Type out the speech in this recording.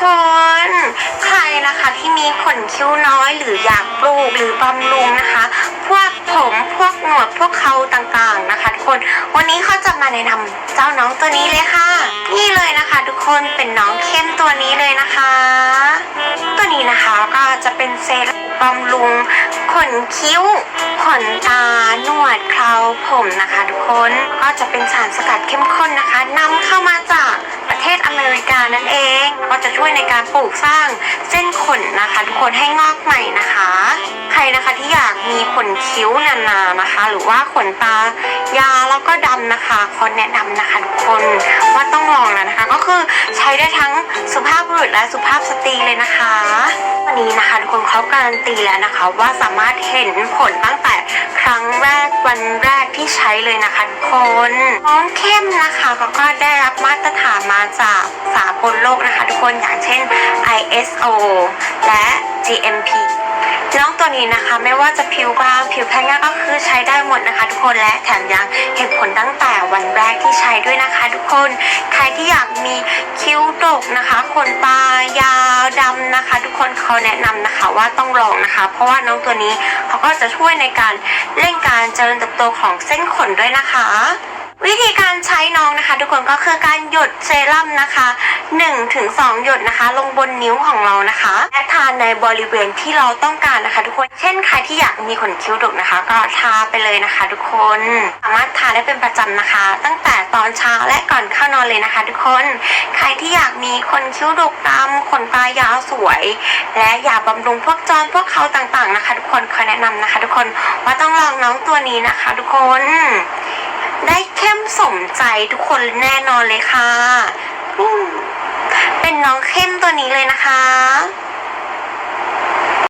คนใครนะคะที่มีขนคิ้วน้อยหรืออยากปลูกหรือบำรุงนะคะ พวกผมพวกหนวดพวกเขาต่างๆนะคะทุกคนวันนี้เขาจะมาแนะนำเจ้าน้องตัวนี้เลยค่ะ นี่เลยนะคะทุกคนเป็นน้องเข้มตัวนี้เลยนะคะ ตัวนี้นะคะก็จะเป็นเซรั่มบำรุงขนคิ้ว ขนตา หนวดเคราผมนะคะ ทุกคนก็จะเป็นสารสกัดเข้มข้นนะคะนำเข้ามาจากประเทศอเมริกานั่นเอง ก็จะช่วยในการปลูกสร้างเส้นขนนะคะ ทุกคนให้งอกใหม่นะคะ ใครนะคะที่อยากมีขนคิ้วนานๆนะคะ หรือว่าขนตายาวแล้วก็ดำนะคะขอแนะนำนะคะทุกคนว่าต้องลองแล้วนะคะ ก็คือใช้ได้ทั้งสุภาพบุรุษและสุภาพสตรีเลยนะคะวันนี้นะคะทุกคนเขาการันตีแล้วนะคะ ว่าสามารถเห็นผลตั้งแต่ครั้งแรกวันแรกที่ใช้เลยนะคะทุกคนน้องเข้มนะคะเขาก็ได้รับมาตรฐานมาจาก กลโลกนะคะทุกคนอย่างเช่น ISO และ GMP น้องตัวนี้นะคะไม่ว่าจะผิวบางผิวแพ้ง่ายก็คือใช้ได้หมดนะคะ ทุกคนและแถมยังเห็นผลตั้งแต่วันแรกที่ใช้ด้วยนะคะ ทุกคนใครที่อยากมีคิ้วดกนะคะขนตายาวดำนะคะ ทุกคนเขาแนะนำนะคะว่าต้องลองนะคะ เพราะว่าน้องตัวนี้เขาก็จะช่วยในการเร่งการเจริญเติบโตของเส้นขนด้วยนะคะ ทุกคนก็คือการหยดเซรั่มนะคะ1ถึง2หยดนะคะ ลงบนนิ้วของเรานะคะและทาในบริเวณที่เราต้องการนะคะ ทุกคนเช่นใครที่อยากมีขนคิ้วดกนะคะ ก็ทาไปเลยนะคะ ทุกคนสามารถทาได้เป็นประจำนะคะ ตั้งแต่ตอนเช้าและก่อนเข้านอนเลยนะคะ ทุกคนใครที่อยากมีขนคิ้วดกดำขนตายาวสวย และอยากบำรุงพวกจอนพวกเขาต่างๆนะคะ ทุกคนขอแนะนำนะคะ ทุกคนว่าต้องลองน้องตัวนี้นะคะ ทุกคน ได้เข้มสมใจทุกคนแน่นอนเลยค่ะ เป็นน้องเข้มตัวนี้เลยนะคะ